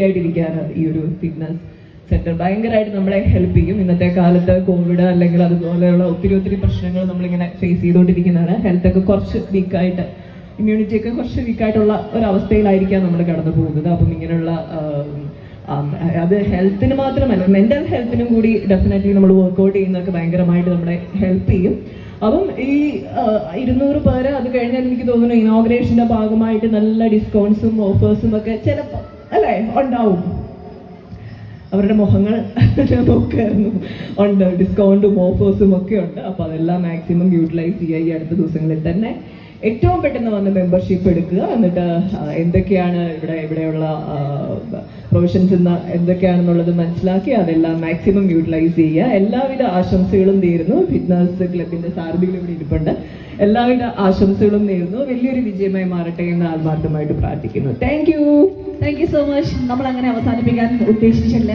Healthy ഈ ഒരു fitness centre ഭയങ്കരമായിട്ട് നമ്മളെ ഹെൽപ്പ് ചെയ്യും. ഇന്നത്തെ കാലത്ത് കോവിഡ് അല്ലെങ്കിൽ അതുപോലെയുള്ള ഒത്തിരി ഒത്തിരി പ്രശ്നങ്ങൾ നമ്മളിങ്ങനെ ഫേസ് ചെയ്തുകൊണ്ടിരിക്കുന്നതാണ്. ഹെൽത്ത് ഒക്കെ കുറച്ച് വീക്കായിട്ട് ഇമ്മ്യൂണിറ്റി ഒക്കെ കുറച്ച് വീക്കായിട്ടുള്ള ഒരു അവസ്ഥയിലായിരിക്കാം നമ്മൾ കടന്നു പോകുന്നത്. അപ്പം ഇങ്ങനെയുള്ള അത് ഹെൽത്തിന് മാത്രമല്ല മെന്റൽ ഹെൽത്തിനും കൂടി ഡെഫിനറ്റ്ലി നമ്മൾ വർക്ക്ഔട്ട് ചെയ്യുന്നതൊക്കെ ഭയങ്കരമായിട്ട് നമ്മളെ ഹെൽപ്പ് ചെയ്യും. അപ്പം ഈ ഇരുന്നൂറ് പേര് അത് കഴിഞ്ഞാൽ എനിക്ക് തോന്നുന്നു ഇനോഗ്രേഷന്റെ ഭാഗമായിട്ട് നല്ല ഡിസ്കൗണ്ട്സും ഓഫേഴ്സും ഒക്കെ ചിലപ്പോൾ അല്ലേ? ഉണ്ടാവും. അവരുടെ മുഖങ്ങൾ നോക്കായിരുന്നു. ഉണ്ട്. ഡിസ്കൗണ്ടും ഓഫേഴ്സും ഒക്കെ ഉണ്ട്. അപ്പോൾ അതെല്ലാം മാക്സിമം യൂട്ടിലൈസ് ചെയ്യുക ഈ അടുത്ത ദിവസങ്ങളിൽ തന്നെ. ഏറ്റവും പെട്ടെന്ന് വന്ന് മെമ്പർഷിപ്പ് എടുക്കുക. എന്നിട്ട് എന്തൊക്കെയാണ് ഇവിടെ ഇവിടെയുള്ള പ്രൊവിഷൻസ് ഇന്ന് എന്തൊക്കെയാണെന്നുള്ളത് മനസ്സിലാക്കി അതെല്ലാം മാക്സിമം യൂട്ടിലൈസ് ചെയ്യുക. എല്ലാവിധ ആശംസകളും നേരുന്നു. ഫിറ്റ്നസ് ക്ലബിന്റെ സാരഥികൾ ഇവിടെ ഇരിപ്പുണ്ട്. എല്ലാവിധ ആശംസകളും നേരുന്നു. വലിയൊരു വിജയമായി മാറട്ടെ എന്ന് ആത്മാർത്ഥമായിട്ട് പ്രാർത്ഥിക്കുന്നു. Thank thank you so much നമ്മൾ അങ്ങനെ അവസാനിപ്പിക്കാൻ ഉദ്ദേശിച്ചില്ല.